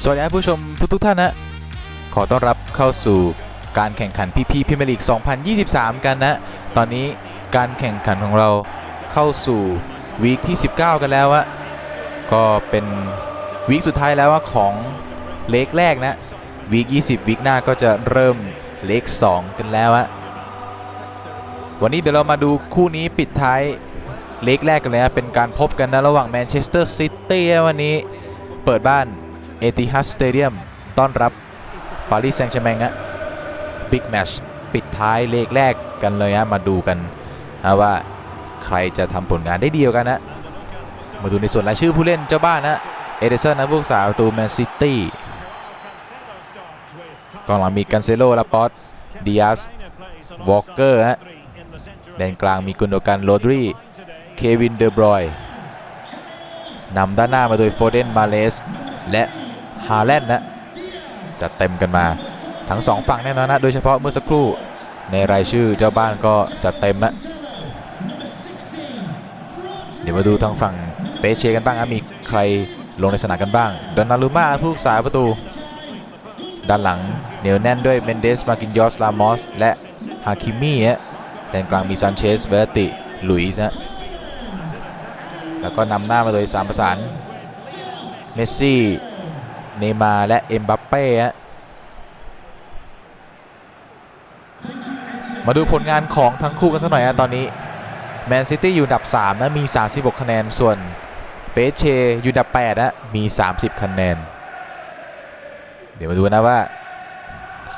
สวัสดีครับผู้ชมทุกทท่านนะขอต้อนรับเข้าสู่การแข่งขันพีพีพรีเมียร์ลีก 2023 กันนะ ตอนนี้การแข่งขันของเราเข้าสู่วีคที่ 19 กันแล้วอะก็เป็นวีคสุดท้ายแล้วว่าของเลกแรกนะวีค20วีคหน้าก็จะเริ่มเลก2 กันแล้วอะวันนี้เดี๋ยวเรามาดูคู่นี้ปิดท้ายเลกแรกกันเลยนะเป็นการพบกันนะระหว่างแมนเชสเตอร์ซิตี้วันนี้เปิดบ้าน เอติฮัดสเตเดียมต้อนรับปารีสแซงต์แชร์แมงอะบิ๊กแมชปิดท้ายเลกแรกกันเลยฮะมาดูกันนะว่าใครจะทำผลงานได้ดีกว่ากันนะมาดูในส่วนรายชื่อผู้เล่นเจ้าบ้านนะเอเดสันนะผู้รักษาประตูแมนซิตี้กองหลังมีกันเซโลลาปอตดิอาสวอลเกอร์ฮะแดนกลางมีกุนโดกันโรดรีเควินเดอบรอยนำด้านหน้ามาโดยโฟเดนมาเลสและ ฮาแลนด์นะจะเต็มกันมาทั้งสองฝั่งแน่นอนนะ โดยเฉพาะเมื่อสักครู่ ในรายชื่อเจ้าบ้านก็จะเต็มนะเดี๋ยวมาดูทางฝั่งเปเชกันบ้างนะมีใครลงในสนามกันบ้างดอนนารุมาผู้รักษาประตู ด้านหลังเหนียวแน่นด้วยเมนเดสมากินยอสลามอสและฮาคิมี่ฮะแดนกลางมีซันเชสเบรติหลุยส์นะแล้วก็นำหน้ามาโดยสามประสานเมสซี่ เนมาร์และเอ็มบัปเป้ฮะมาดูผลงานของทั้งคู่กันสักหน่อยฮะตอนนี้แมนซิตี้อยู่อันดับ 3 นะ มี 36 คะแนน ส่วนเปเชอยู่อันดับ 8 นะ มี 30 คะแนน เดี๋ยวมาดูนะว่า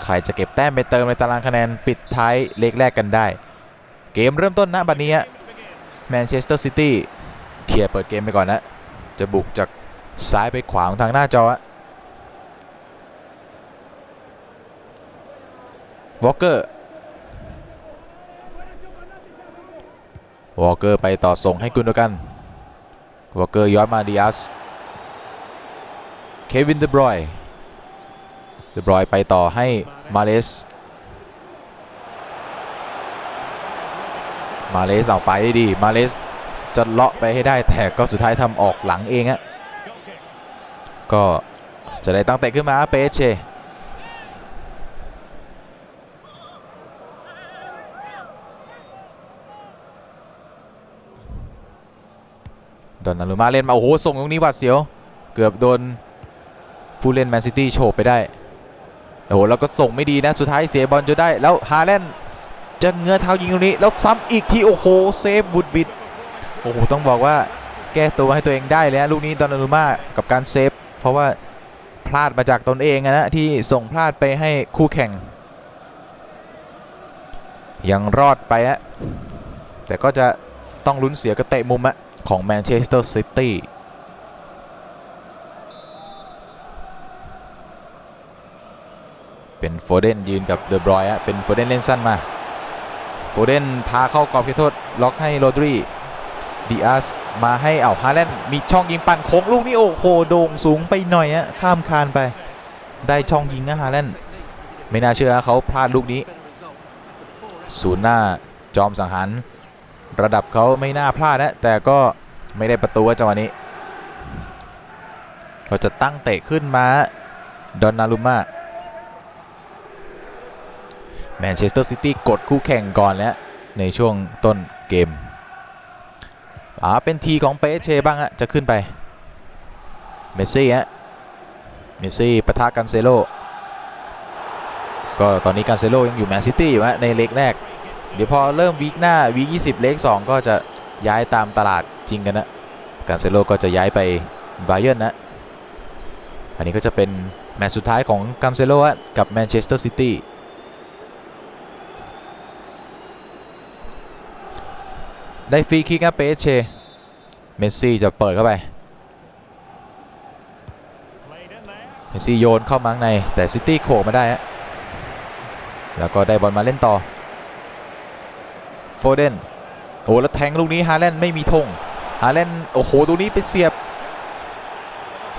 ใครจะเก็บแต้มไปเติมในตารางคะแนนปิดท้ายเลขแรกกันได้ เกมเริ่มต้นนะบัดนี้แมนเชสเตอร์ซิตี้เคลียร์เปิดเกมไปก่อนนะ จะบุกจากซ้ายไปขวาของทางหน้าจอ วอลเกอร์วอลเกอร์ไปต่อส่งให้กุนโดกันวอลเกอร์ย้อนมาดิอาสเควินเดบรอยเดบรอยไปต่อให้มาเลสมาเลสเอาไปได้ดีมาเลสจะเลาะไปให้ได้แต่ก็สุดท้ายทำออกหลังเองอะก็จะได้ตั้งเตะขึ้นมาเปเช อนนารุมาเล่นมา โอ้โห ส่งตรงนี้หวาดเสียว เกือบโดนผู้เล่นแมนซิตี้โฉบไปได้ โอ้โห แล้วก็ส่งไม่ดีนะ สุดท้ายเสียบอลจนได้ แล้วฮาแลนด์จะเงื้อเท้ายิงตรงนี้ แล้วซ้ำอีกที โอ้โห เซฟบุดบิด โอ้โห ต้องบอกว่าแก้ตัวให้ตัวเองได้เลยนะลูกนี้ดอนนารุมากับการเซฟ เพราะว่าพลาดมาจากตนเองนะที่ส่งพลาดไปให้คู่แข่ง ยังรอดไปอะแต่ก็จะต้องลุ้นเสียกระเตะมุมอะ ของแมนเชสเตอร์ซิตี้เป็นโฟเดนยืนกับเดอบรอยอะเป็นโฟเดนเล่นสั้นมา โฟเดนพาเข้ากรอบเขตโทษ ล็อกให้โรดรีดิอาสมาให้เอาฮาแลนด์มีช่องยิงปั่นโค้งลูกนี้โอ้โหโด่งสูงไปหน่อยอะข้ามคานไป ได้ช่องยิงนะฮาแลนด์ไม่น่าเชื่อเขาพลาดลูกนี้ ศูนย์หน้าจอมสังหาร ระดับเขาไม่น่าพลาดนะแต่ก็ไม่ได้ประตูว่าจังหวะนี้เราจะตั้งเตะขึ้นมาดอนนารุมาแมนเชสเตอร์ซิตี้กดคู่แข่งก่อนแล้วในช่วงต้นเกมอ่าเป็นทีของเปเชบ้างอะจะขึ้นไป เมสซี่ฮะ เมสซี่ปะทะกันเซโล ก็ตอนนี้กันเซโลยังอยู่แมนซิตี้อยู่ฮะในเล็กแรก เดี๋ยวพอเริ่มวีคหน้าวีค20เล็ก2ก็จะย้ายตามตลาดจริงกันนะกันเซโลก็จะย้ายไปไบเย r นนะ อันนี้ก็จะเป็นแมตช์สุดท้ายของกันเซโลกับแมนเชสเตอร์ซิตี้ได้ฟรีคิกครับเปเชเมสซี่จะเปิดเข้าไป เมสซี่โยนเข้ามาข้างในแต่ซิตี้โขกมาได้ฮะแล้วก็ได้บอลมาเล่นต่อ โฟเดนโอ้แล้วแทงลูกนี้ฮาแลนด์ไม่มีธงฮาแลนด์โอ้โหตรงนี้ไปเสียบ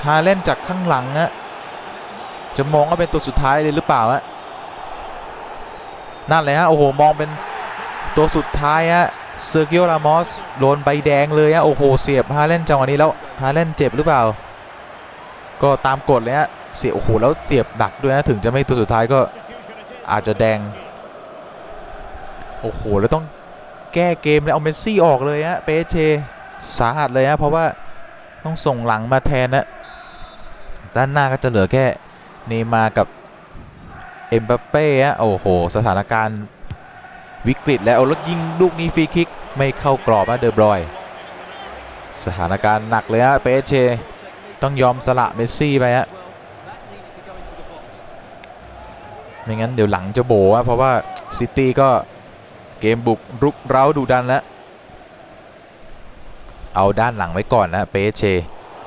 ฮาแลนด์จากข้างหลังอะจะมองว่าเป็นตัวสุดท้ายเลยหรือเปล่าฮะนั่นเลยฮะโอ้โหมองเป็นตัวสุดท้ายฮะเซอร์กิโอรามอสโดนใบแดงเลยอะโอ้โหเสียบฮาแลนด์จังหวะนี้แล้วฮาแลนด์เจ็บหรือเปล่า ก็ตามกฎเลยฮะเสียโอ้โหแล้วเสียบดักด้วยนะถึงจะไม่ตัวสุดท้ายก็อาจจะแดง โอ้โหแล้วต้อง แก้เกมเลยเอาเมสซี่ออกเลยฮะเปเชสาหัสเลยฮะเพราะว่าต้องส่งหลังมาแทนนะด้านหน้าก็จะเหลือแค่เนมากับเอ็มบัปเป้ฮะโอ้โห สถานการณ์วิกฤตแล้วเอาแล้วยิงลูกนี้ฟรีคิกไม่เข้ากรอบนะเดอบรอย สถานการณ์หนักเลยฮะเปเชต้องยอมสละเมสซี่ไปฮะไม่งั้นเดี๋ยวหลังจะโบอะเพราะว่าซิตี้ก็ เกมบุกรุกเร้าดุดันแล้วเอาด้านหลังไว้ก่อนนะเปเช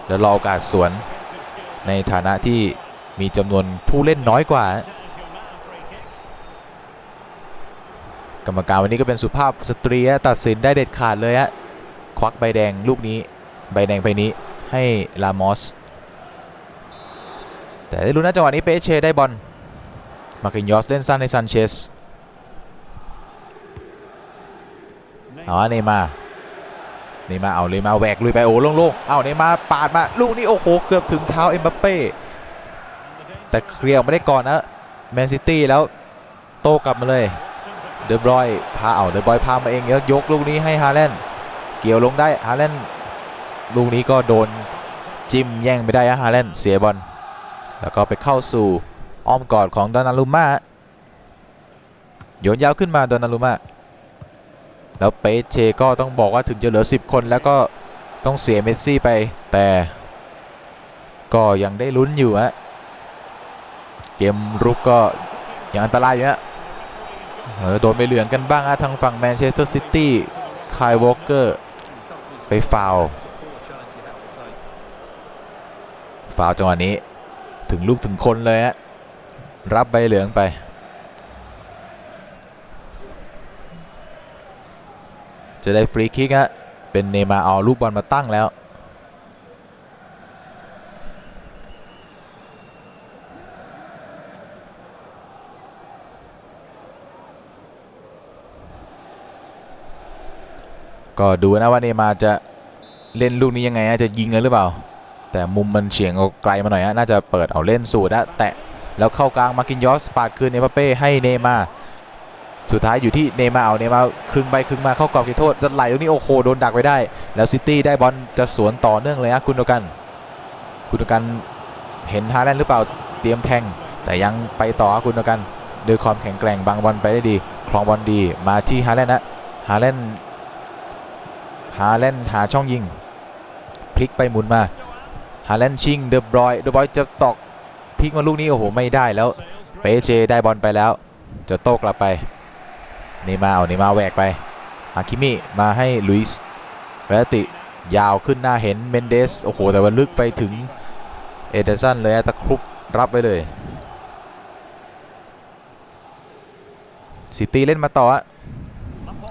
แล้วรอโอกาสสวนในฐานะที่มีจำนวนผู้เล่นน้อยกว่า กรรมการวันนี้ก็เป็นสุภาพสตรีตัดสินได้เด็ดขาดเลยฮะควักใบแดงลูกนี้ใบแดงใบนี้ให้ลามอส แต่ได้รู้นะจังหวะนี้เปเชได้บอลมาคินยอสเล่นสั้นให้ซันเชส เอาเนมาเนมาเอาเลยมาแหวกลุยไปโอ้โล่งๆเอาเนมาปาดมาลูกนี้โอ้โหเกือบถึงเท้าเอ็มบัปเป้แต่เคลียร์ไม่ได้ก่อนนะแมนซิตี้แล้วโต้กลับมาเลยเดอบรอยพาเอาเดอบรอยพามาเองแล้วยกลูกนี้ให้ฮาแลนด์เกี่ยวลงได้ฮาแลนด์ลูกนี้ก็โดนจิ้มแย่งไม่ได้ฮาแลนด์เสียบอลแล้วก็ไปเข้าสู่อ้อมกอดของดอนารุม่าโยนยาวขึ้นมาดอนารุม่า แล้วเปเชก็ต้องบอกว่าถึงจะเหลือ 10 คนแล้วก็ต้องเสียเมสซี่ไป แต่ก็ยังได้ลุ้นอยู่ฮะเกมรุกก็ยังอันตรายอยู่ฮะเออโดนไปเหลืองกันบ้างฮะทางฝั่งแมนเชสเตอร์ซิตี้คายวอลเกอร์ไปฟาวฟาวจังหวะนี้ถึงลูกถึงคนเลยฮะรับใบเหลืองไป จะได้ฟรีคิกฮะเป็นเนมาเอาลูกบอลมาตั้งแล้ว ก็ดูนะว่าเนมาจะเล่นลูกนี้ยังไงจะยิงเลยหรือเปล่า แต่มุมมันเฉียงเอาไกลมาหน่อยฮะน่าจะเปิดเอาเล่นสูตรนะแตะแล้วเข้ากลางมากินยอสปาดคืนเนย์เป้ให้เนมา สุดท้ายอยู่ที่เนมาเอาเนมาครึ่งใบครึ่งมาเข้ากรอบเขตโทษจะไหลตรงนี้โอ้โหโดนดักไว้ได้ แล้วซิตี้ได้บอลจะสวนต่อเนื่องเลยฮะคุณโดกัน คุณโดกันเห็นฮาแลนด์หรือเปล่าเตรียมแทง แต่ยังไปต่อคุณโดกันด้วยความแข็งแกร่งบางบอลไปได้ดีคลองบอลดีมาที่ฮาแลนด์นะฮาแลนด์ฮาแลนด์หาช่องยิงพลิกไปหมุนมาฮาแลนด์ชิงเดอะบรอยเดอะบรอยจะตอกพลิกมาลูกนี้โอ้โหไม่ได้แล้วเปเจได้บอลไปแล้ว จะโต้กลับไป เนย์มาเอาเนย์มาแหวกไปฮาคิมิมาให้ลุยส์เวลติยาวขึ้นหน้าเห็นเมนเดสโอ้โหแต่ว่าลึกไปถึงเอเดสันเลยอะตะครุบรับไปเลยซิตี้เล่นมาต่ออะ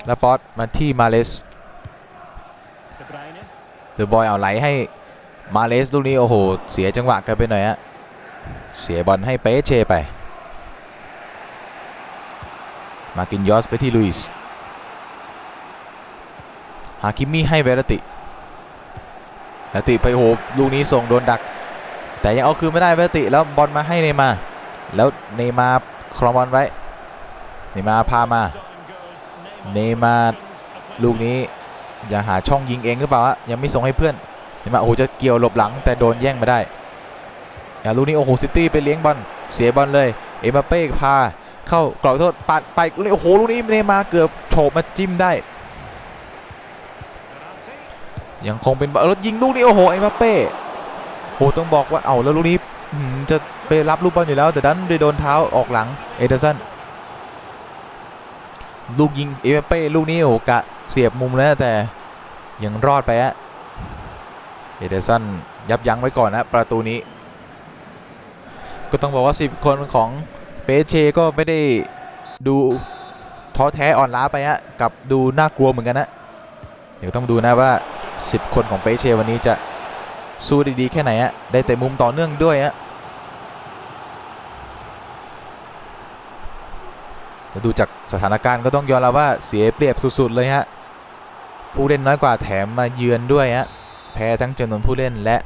แล้วปอตมาที่มาเลสเดอะบอยเอาไหลให้มาเลสลูกนี้โอ้โหเสียจังหวะกันไปหน่อยฮะเสียบอลให้เปเชไป มากินยอสไปที่ลุยส์ฮาคิมิให้เวรติเวรติไปโหลูกนี้ส่งโดนดัก แต่ยังเอาคืนไม่ได้เวรติแล้วบอลมาให้เนย์มา แล้วเนย์มาครองบอลไว้เนย์มาพามาเนย์มาลูกนี้อย่าหาช่องยิงเองหรือเปล่ายังไม่ส่งให้เพื่อนเนไหมโอ้โหจะเกี่ยวหลบหลังแต่โดนแย่งมาได้อย่าลูกนี้โอ้โหซิตี้ไปเลี้ยงบอลเสียบอลเลยเอ็มบัปเป้พา เข้ากรอบโทษปัดไปลูกนี้โอ้โหลูกนี้เนมาเกือบโฉบมาจิ้มได้ ยังคงเป็นบอลแล้วยิงลูกนี้โอ้โหเอ็มบัปเป้โอ้ต้องบอกว่าเอาแล้วลูกนี้จะไปรับลูกบอลอยู่แล้ว แต่ดันไปโดนเท้าออกหลังเอเดอร์สันลูกยิงเอ็มบัปเป้ลูกนี้โอ้กะเสียบมุมแล้วแต่ยังรอดไปฮะเอเดอร์สันยับยั้งไว้ก่อนนะประตูนี้ ก็ต้องบอกว่า 10 คนของ เปเชก็ไม่ได้ดูท้อแท้อ่อนล้าไปฮะกับดูน่ากลัวเหมือนกันนะเดี๋ยวต้องดูนะว่า 10 คนของเปเชวันนี้จะสู้ด้ดีแค่ไหนฮะได้แต่มุมต่อเนื่องด้วยฮะดูจากสถานการณ์ก็ต้องยอมรับว่าเสียเปรียบสุดๆเลยฮะผู้เล่นน้อยกว่าแถมมาเยือนด้วยฮะแพ้ทั้งจำนวนผู้เล่นและ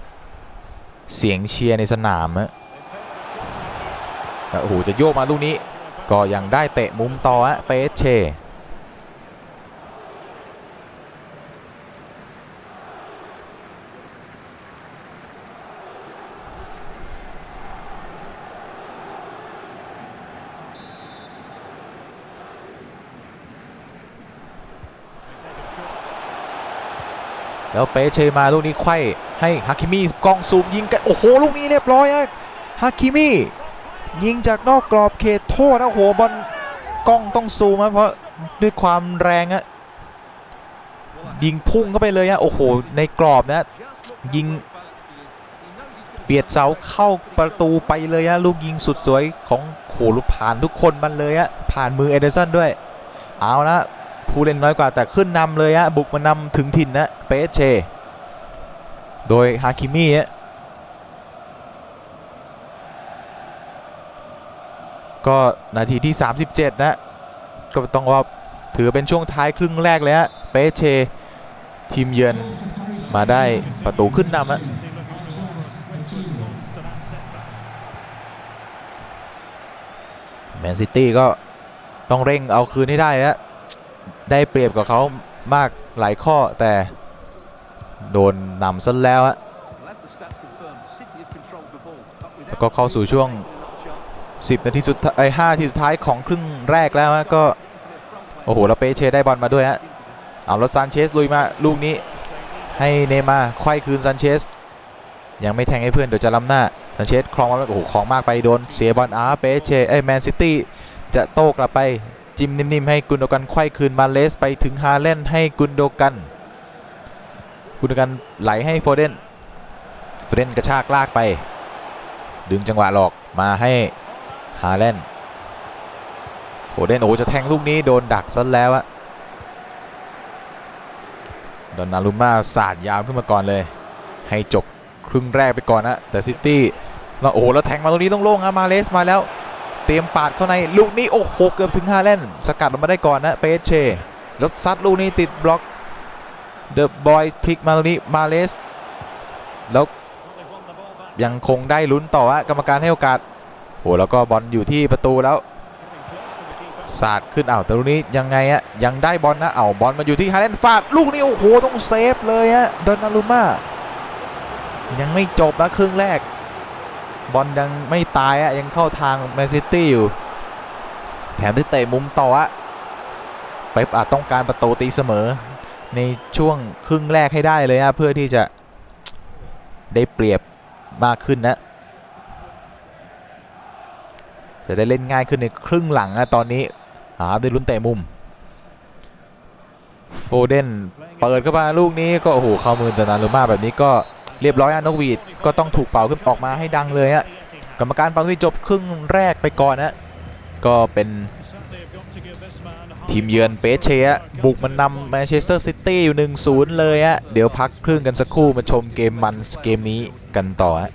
เสียงเชียร์ในสนามฮะ แต่โอ้โหจะโยกมาลูกนี้ ก็ยังได้เตะมุมต่อฮะเปเชแล้วเปเชมาลูกนี้ไขว้ให้ฮาคิมิกล้องซูมยิงกัน โอ้โห ลูกนี้เรียบร้อยฮะฮาคิมิ ยิงจากนอกกรอบเขตโทษนะโหบอลกล้องต้องซูมนะเพราะด้วยความแรงอะยิงพุ่งเข้าไปเลยอะโอ้โห ในกรอบนะยิงเบียดเสาเข้าประตูไปเลยอะลูกยิงสุดสวยของโหลูกผ่านทุกคนมันเลยอะผ่านมือเอเดอร์สันด้วย เอาละผู้เล่นน้อยกว่าแต่ขึ้นนำเลยฮะบุกมานำถึงถิ่นนะเปเช โดยฮาคิมิฮะ ก็นาทีที่ 37 นะ ก็ต้องว่าถือเป็นช่วงท้ายครึ่งแรกเลยฮะเปเช ทีมเยือนมาได้ประตูขึ้นนำฮะแมนซิตี้ก็ต้องเร่งเอาคืนให้ได้นะได้เปรียบกับเขามากหลายข้อแต่โดนนำซะแล้วอะแล้วก็เข้าสู่ช่วง 10 นาทีสุดท้าย5นาทีสุดท้ายของครึ่งแรกแล้วฮะก็ โอ้โหแล้วเปเชได้บอลมาด้วยฮะเอาแล้วซานเชสลุยมาลูกนี้ ให้เนมาร์ไขว้คืนซานเชสยังไม่แทงให้เพื่อนเดี๋ยวจะล้ำหน้าซานเชสคลองมาแล้วโอ้โหคลองมากไปโดนเสียบอลอาร์เปเชไอ้แมนซิตี้จะโต้กลับไปจิ้มนิ่มๆให้กุนโดกันไขว้คืนมาเลสไปถึงฮาเลนให้กุนโดกัน กุนโดกันไหลให้โฟเดนโฟเดนกระชากลากไป ดึงจังหวะหลอกมาให้ ฮาเลนโฟเดนโอ้จะแทงลูกนี้โดนดักซะแล้วอะดอนนารุม่าสาดยาวขึ้นมาก่อนเลย ให้จบครึ่งแรกไปก่อนนะแต่ซิตี้แล้วโอ้แล้วแทงมาตรงนี้ต้องโล่งฮะมาเลสมาแล้ว เตรียมปาดเข้าในลูกนี้โอ้โหเกือบถึงฮาแลนด์สกัดออกมาได้ก่อนนะเปเชแล้วซัดลูกนี้ติดบล็อกเดอะบอยพลิกมาตรงนี้มาเลสแล้วยังคงได้ลุ้นต่อฮะกรรมการให้โอกาส อ้แล้วก็บอลอยู่ที่ประตูแล้วสาดขึ้นอ้าวแต่ลูกนี้ยังไงอะยังได้บอลนะเอ้าบอลมาอยู่ที่ฮาแลนฟาดลูกนี้โอ้โหต้องเซฟเลยฮะดอนนารุม่ายังไม่จบนะครึ่งแรก บอลยังไม่ตายอะยังเข้าทางแมนซิตี้อยู่แถมที่เตะมุมต่ออะเป๊ปอาจต้องการประตูตีเสมอ ในช่วงครึ่งแรกให้ได้เลยอะเพื่อที่จะได้เปรียบมากขึ้นนะ จะได้เล่นง่ายขึ้นในครึ่งหลังอะตอนนี้หาได้ลุ้นเตะมุมโฟเดนเปิดเข้ามาลูกนี้ก็โอ้โหเข้ามือตนาลูมาแบบนี้ก็เรียบร้อยอะนกวีดก็ต้องถูกเป่าขึ้นออกมาให้ดังเลยอะกรรมการเป่าที่จบครึ่งแรกไปก่อนนะก็เป็นทีมเยือนเปเชะบุกมันนำแมนเชสเตอร์ซิตี้อยู่ 1-0 เลยอะเดี๋ยวพักครึ่งกันสักครู่มาชมเกมมันเกมนี้กันต่อฮะ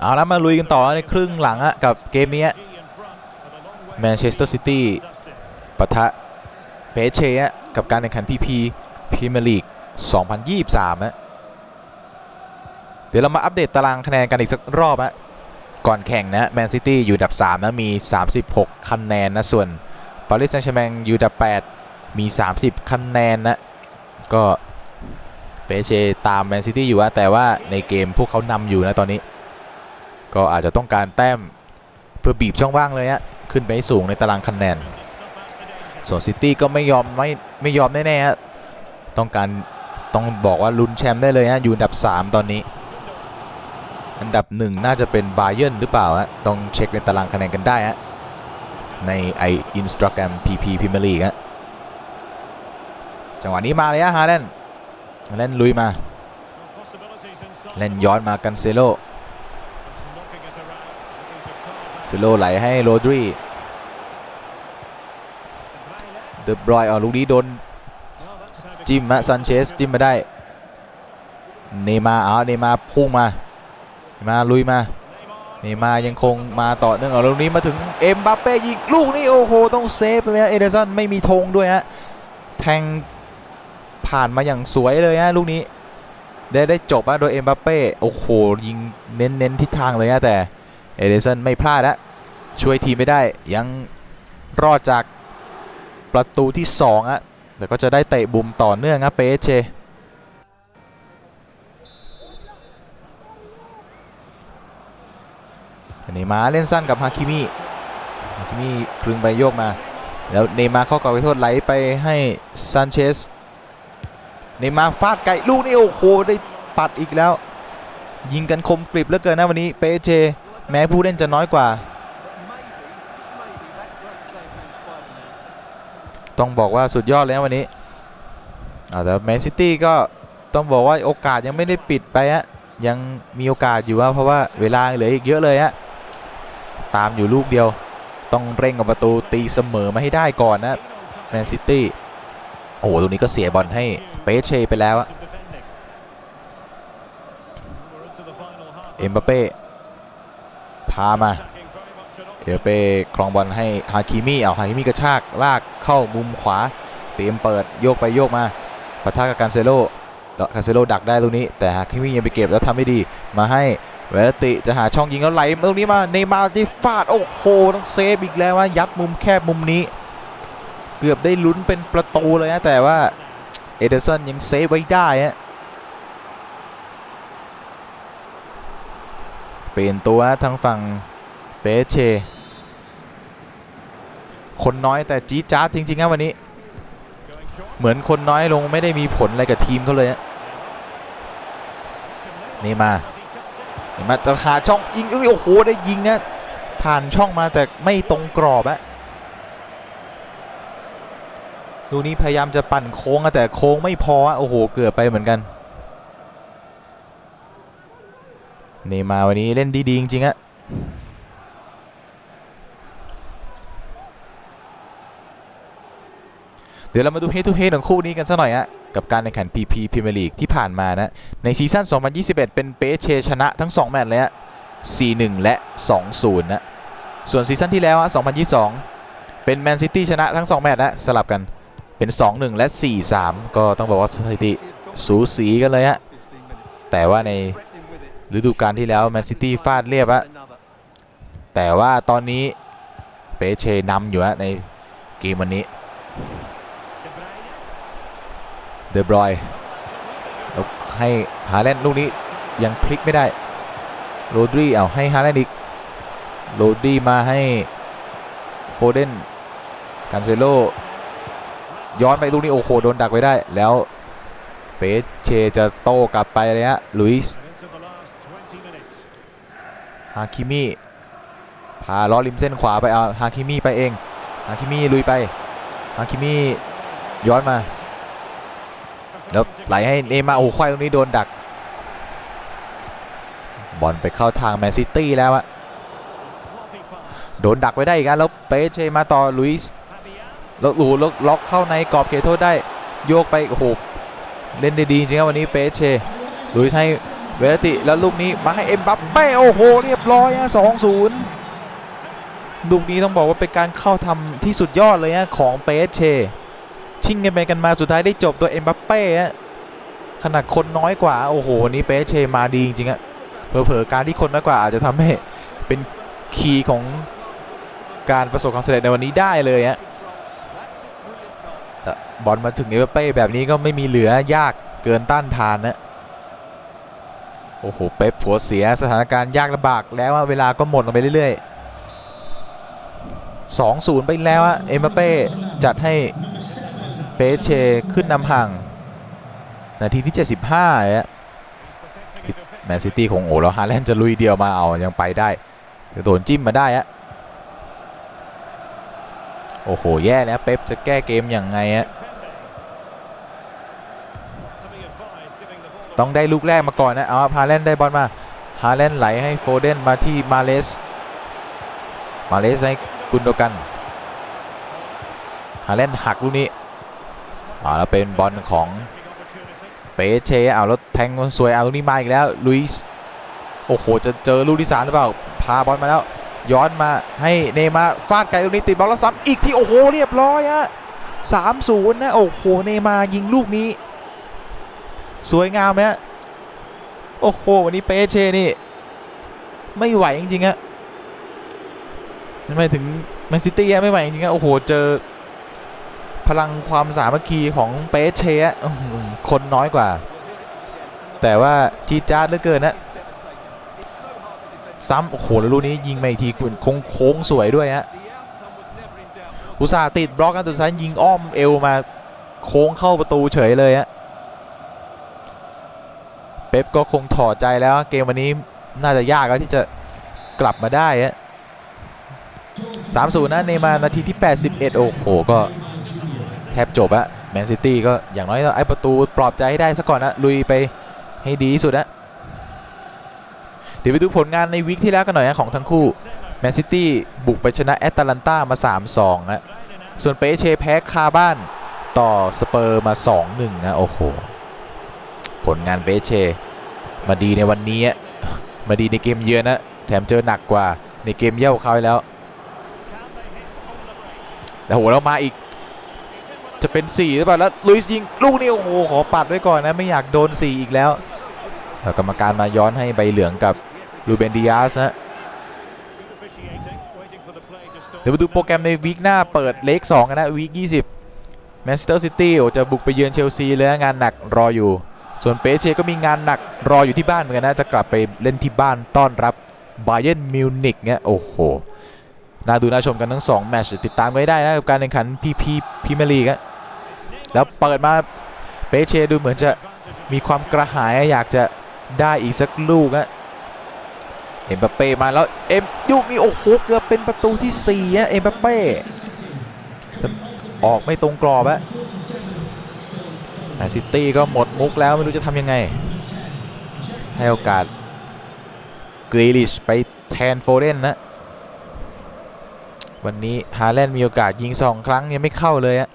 เอาละมาลุยกันต่อในครึ่งหลังอะกับเกมนี้แมนเชสเตอร์ซิตี้ปะทะเปเชกับการแข่งขันพีพีพรีเมียร์ลีก 2023อะเดี๋ยวเรามาอัปเดตตารางคะแนนกันอีกสักรอบอะก่อนแข่งนะแมนซิตี้อยู่อันดับ 3 นะ มี 36 คะแนนนะ ส่วนปารีสแซงต์แชร์แมงอยู่อันดับ 8 มี 30 คะแนนนะ ก็เปเชตามแมนซิตี้อยู่อะแต่ว่าในเกมพวกเขานำอยู่นะตอนนี้ ก็อาจจะต้องการแต้มเพื่อบีบช่องว่างเลยฮะขึ้นไปให้สูงในตารางคะแนน ส่วนซิตี้ก็ไม่ยอมไม่ไม่ยอมแน่ๆฮะต้องการต้องบอกว่าลุ้นแชมป์ได้เลยฮะอยู่อันดับ 3 ตอนนี้ อันดับ 1 น่าจะเป็นบาเยิร์นหรือเปล่าฮะต้องเช็คในตารางคะแนนกันได้ฮะในไออินสตาแกรม PP พรีเมียร์ลีกฮะจังหวะนี้มาเลยฮะฮาแลนด์ฮาแลนด์ลุยมาเล่นย้อนมากันเซโล ซิโลไหลให้โรดรีเดบรอยอ๋อลูกนี้โดนจิ้มฮะซันเชสจิ้มมาได้ เนมาเอาเนมาพุ่งมามาลุยมาเนมายังคงมาต่อเนื่องเอาลูกนี้มาถึงเอ็มบัปเป้ยิงลูกนี้โอ้โหต้องเซฟเลยฮะเอเดอร์สันไม่มีธงด้วยฮะแทงผ่านมาอย่างสวยเลยฮะลูกนี้ ได้ได้จบอะโดยเอ็มบัปเป้โอ้โหยิงเน้นเน้นทิศทางเลยฮะแต่ เอเดสันไม่พลาดอะช่วยทีมไม่ได้ยังรอดจากประตูที่2อะแต่ก็จะได้เตะบุมต่อเนื่องครับเปเชอันนี้มาเล่นสั้นกับฮาคิมิฮาคิมิคลึงไปโยกมา แล้วเนมาร์เข้ากรอบไปโทษไหลไปให้ซันเชสเนมาร์ฟาดไกลลูกนี้โอ้โหได้ปัดอีกแล้ว ยิงกันคมกริบเหลือเกินนะวันนี้เปเช แม้ผู้เล่นจะน้อยกว่า ต้องบอกว่าสุดยอดเลยนะวันนี้แต่แมนซิตี้ก็ต้องบอกว่าโอกาสยังไม่ได้ปิดไปฮะยังมีโอกาสอยู่ว่าเพราะว่าเวลาเหลืออีกเยอะเลยฮะตามอยู่ลูกเดียว ต้องเร่งกับประตูตีเสมอมาให้ได้ก่อนนะแมนซิตี้โอ้โหตรงนี้ก็เสียบอลให้เปเชไปแล้วอะเอ็มบัปเป้ พามาเอเป้ครองบอลให้ฮาคิมิเอาฮาคิมิกระชากลากเข้ามุมขวาเตรียมเปิดโยกไปโยกมาปะทะกับการเซโลแล้วการเซโลดักได้ตรงนี้ แต่ฮาคิมิยังไปเก็บแล้วทำไม่ดีมาให้เวลติจะหาช่องยิงแล้วไหลตรงนี้มาเนมาร์ที่ฟาดโอ้โหต้องเซฟอีกแล้วว่ายัดมุมแคบมุมนี้ เกือบได้ลุ้นเป็นประตูเลยนะแต่ว่าเอเดอร์สันยังเซฟไว้ได้ฮะ เปลี่ยนตัวทางฝั่งเปเช คนน้อยแต่จี๊ดจ๊าดจริงๆนะวันนี้ เหมือนคนน้อยลงไม่ได้มีผลอะไรกับทีมเขาเลยนี่มานี่มาจะหาช่องยิงโอ้โหได้ยิงนะผ่านช่องมาแต่ไม่ตรงกรอบอะลูนี้พยายามจะปั่นโค้งอะแต่โค้งไม่พออะโอ้โหเกือบไปเหมือนกัน เนี่มาวันนี้เล่นดีๆจริงๆอะเดี๋ยวเรามาดู head to head ของคู่นี้กันสักหน่อยฮะกับการแข่งขัน PP Premier League ที่ผ่านมานะในซีซั่น 2021 เป็นเปเชชนะทั้ง 2 แมตช์เลยฮะ4-1 และ 2-0 นะ ส่วนซีซั่นที่แล้วฮะ2022 เป็นแมนซิตี้ชนะทั้ง 2 แมตช์นะสลับกันเป็น 2-1 และ 4-3 ก็ต้องบอกว่าสถิติสูสีกันเลยฮะแต่ว่าใน ฤดูกาลที่แล้วแมนซิตี้ฟาดเรียบฮะแต่ว่าตอนนี้เปเชนำอยู่ฮะในเกมวันนี้เดบรอยแล้วให้ฮาแลนด์ลูกนี้ยังพลิกไม่ได้โรดรีเอาให้ฮาแลนด์อีกโรดรีมาให้โฟเดนกันเซโลย้อนไปลูกนี้โอ้โหโดนดักไว้ได้ แล้วเปเชจะโต้กลับไปเลยฮะลุยส์าคิมิพาล้อริมเส้นขวาไปเอาฮาคิมิไปเองฮาคิมิลุยไปฮาคิมิย้อนมาแล้วไหลให้เนมาโอ้ควายตรงนี้โดนดัก บอลไปเข้าทางแมนซิตี้แล้วอะโดนดักไว้ได้อีกแล้วเปเชมาต่อลุยส์แล้วอ้โหแล้วล็อกเข้าในกรอบเขตโทษได้โยกไปโอ้โหเล่นได้ดีจริงครับวันนี้เปเชลุยส์ให้ เวลติแล้วลูกนี้มาให้เอ็มบัปเป้โอ้โหเรียบร้อยอะสองศูนย์ลูกนี้ต้องบอกว่าเป็นการเข้าทำที่สุดยอดเลยอะของเปเช ชิงกันไปกันมาสุดท้ายได้จบตัวเอ็มบัปเป้ขนาดคนน้อยกว่าโอ้โหวันนี้เปเชมาดีจริงๆอะเผลอๆการที่คนน้อยกว่าอาจจะทำให้เป็นคีย์ของการประสบความสำเร็จในวันนี้ได้เลยฮะบอลมาถึงเอ็มบัปเป้แบบนี้ก็ไม่มีเหลือยากเกินต้านทานนะ โอ้โห เป๊ปผัวเสียสถานการณ์ยากลำบากแล้วเวลาก็หมดลงไปเรื่อยๆ 2-0 ไปแล้วอะเอ็มบัปเป้จัดให้เปเชขึ้นนำห่าง นาทีที่ 75เลยฮะแมนซิตี้คงโอ้แล้วฮาแลนด์จะลุยเดียวมาเอายังไปได้จะโดนจิ้มมาได้ฮะโอ้โห แย่แล้วเป๊ปจะแก้เกมอย่างไงฮะ ต้องได้ลูกแรกมาก่อนนะเอาฮาแลนด์ได้บอลมาฮาแลนด์ไหลให้โฟเดนมาที่มาเลสมาเลสให้กุนโดกันฮาแลนด์หักลูกนี้อ่าแล้วเป็นบอลของเปเชเอาแล้วแทงมันสวยเอาตรงนี้มาอีกแล้วลุยส์โอ้โหจะเจอลูกที่สามหรือเปล่าพาบอลมาแล้วย้อนมาให้เนมาฟาดไกลตรงนี้ติดบอลแล้วซ้ำอีกที่โอ้โหเรียบร้อยอะสามศูนย์นะโอ้โหเนมายิงลูกนี้ สวยงามไหมฮะโอ้โหวันนี้เปเชนี่ ไม่ไหวจริงๆอะไม่ถึงแมนซิตี้ไม่ไหวจริงๆอะโอ้โหเจอ พลังความสามัคคีของเปเชอะคนน้อยกว่า แต่ว่าจีจาดเหลือเกินนะซ้ำโอ้โหแล้วลูกนี้ยิงมาอีกทีโค้งโค้งสวยด้วยฮะอุตส่าห์ติดบล็อกกันแต่สุดท้ายยิงอ้อมเอวมาโค้งเข้าประตูเฉยเลยฮะ เป๊ปก็คงถอดใจแล้วเกมวันนี้น่าจะยากแล้วที่จะกลับมาได้ฮะสามศูนย์นะเนมานาทีที่ 81 โอ้โห ก็แทบจบอะแมนซิตี้ก็อย่างน้อยไอ้ประตูปลอบใจให้ได้ซะก่อนนะลุยไปให้ดีที่สุดนะเดี๋ยวไปดูผลงานในวิกที่แล้วกันหน่อยนะของทั้งคู่แมนซิตี้บุกไปชนะแอตแลนตามา 3-2นะส่วนเปเชแพ้คาบ้านต่อสเปอร์มา 2-1นะโอ้โห ผลงานเปเช มาดีในวันนี้ะมาดีในเกมเยือนนะแถมเจอหนักกว่าในเกมเย่าเขาแล้วแล้วโหแล้วมาอีก จะเป็น4หรือเปล่าแล้วลุยส์ยิงลูกนี้โอ้โหขอปัดไว้ก่อนนะไม่อยากโดน 4 อีกแล้วแล้วกรรมการมาย้อนให้ใบเหลืองกับลูเบนดิอาสนะเดี๋ยวมาดูโปรแกรมในวีคหน้าเปิดเลข2กันนะวีค20แมนเชสเตอร์ซิตี้จะบุกไปเยือนเชลซีเลยงานหนักรออยู่ ส่วนเปเชก็มีงานหนักรออยู่ที่บ้านเหมือนกันนะจะกลับไปเล่นที่บ้านต้อนรับบาเย r n นมิวนิกเนี่ยโอ้โหน่าดูน่าชมกันทั้ง 2 แมตช์ติดตามกันได้นะกับการแข่งขันพีพีพีเมลีกะแล้วเปิดมาเปเชดูเหมือนจะมีความกระหายอยากจะได้อีกสักลูกอะเอ็มบัปเป้มาแล้วเอ็มยุกนี้โอ้โหเกือบเป็นประตูที่4อะเอ็มบัปเป้ออกไม่ตรงกรอบอะ แมนซิตี้ก็หมดมุกแล้วไม่รู้จะทำยังไง ให้โอกาสกรีลิชไปแทนโฟเดนนะ วันนี้ฮาแลนด์มีโอกาสยิง2ครั้งยังไม่เข้าเลยอะ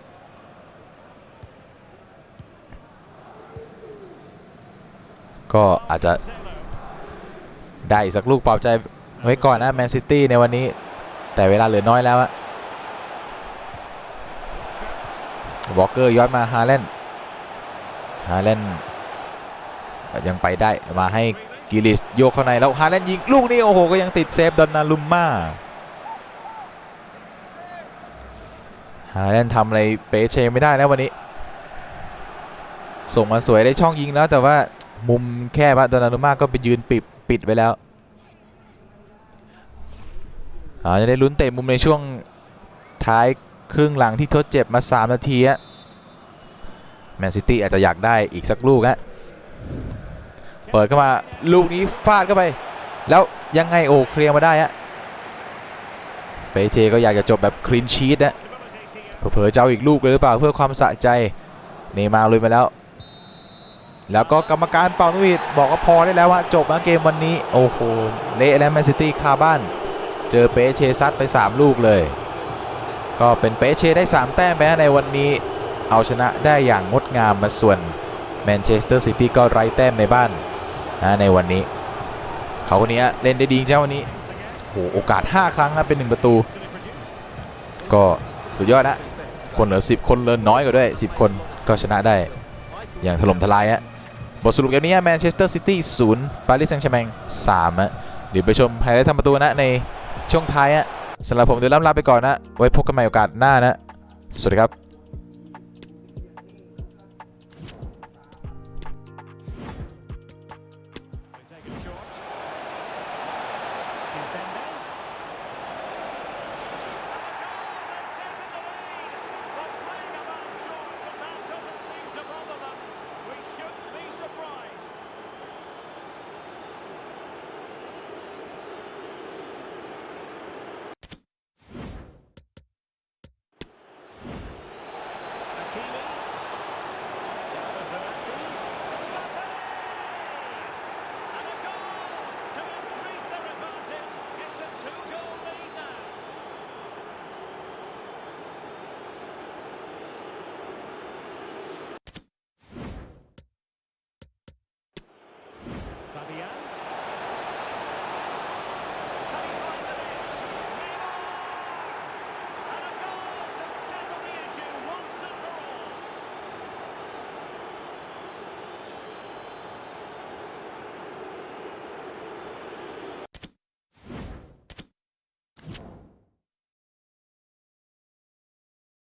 ก็อาจจะได้อีกสักลูกปลอบใจไว้ก่อนนะแมนซิตี้ในวันนี้ แต่เวลาเหลือน้อยแล้วอะวอลเกอร์ย้อนมาฮาแลนด์ ฮาแลนด์ยังไปได้มาให้กิลิสโยกเข้าในแล้วฮาแลนด์ยิงลูกนี้โอ้โหก็ยังติดเซฟดอนนารุมม่าฮาแลนด์ทำอะไรเปเชไม่ได้แล้ววันนี้ ส่งมาสวยได้ช่องยิงแล้วแต่ว่ามุมแคบอะดอนารุมาก็ไปยืนปิดปิดไว้แล้วอาจะได้ลุ้นเตะมุมในช่วงท้ายครึ่งหลังที่ทดเจ็บมา 3 นาทีอะ แมนซิตี้อาจจะอยากได้อีกสักลูกอะเปิดเข้ามาลูกนี้ฟาดเข้าไป แล้วยังไงโอเคลียร์มาได้อะเปเชก็อยากจะจบแบบคลีนชีตนะเผลอๆจะเอาอีกลูกเลยหรือเปล่าเพื่อความสะใจเนยมาลุยมาแล้ว แล้วก็กรรมการเป่านุวิดบอกว่าพอได้แล้วว่าจบนะเกมวันนี้โอ้โหเละแล้วแมนซิตี้คาบ้าน เจอเปเชซัดไป 3 ลูกเลย ก็เป็นเปเชได้ 3 แต้มไปในวันนี้ เอาชนะได้อย่างงดงามมาส่วนแมนเชสเตอร์ซิตี้ก็ไร้แต้มในบ้านนะในวันนี้ เขาคนนี้เล่นได้ดีจริงวันนี้โอ้โหโอกาส 5 ครั้งนะเป็น 1 ประตู ก็สุดยอดนะคนเหลือ 10 คนเลือน้อยกว่าด้วย 10 คนก็ชนะได้อย่างถล่มทลายฮะบทสรุปเกมนี้แมนเชสเตอร์ซิตี้ศูนย์ปารีสแซงต์แชร์แมงสามฮะเดี๋ยวไปชมไฮไลท์ทำประตูนะในช่วงท้ายฮะสำหรับผมเดี๋ยวล่ำลาไปก่อนนะ ไว้พบกันใหม่โอกาสหน้านะ สวัสดีครับ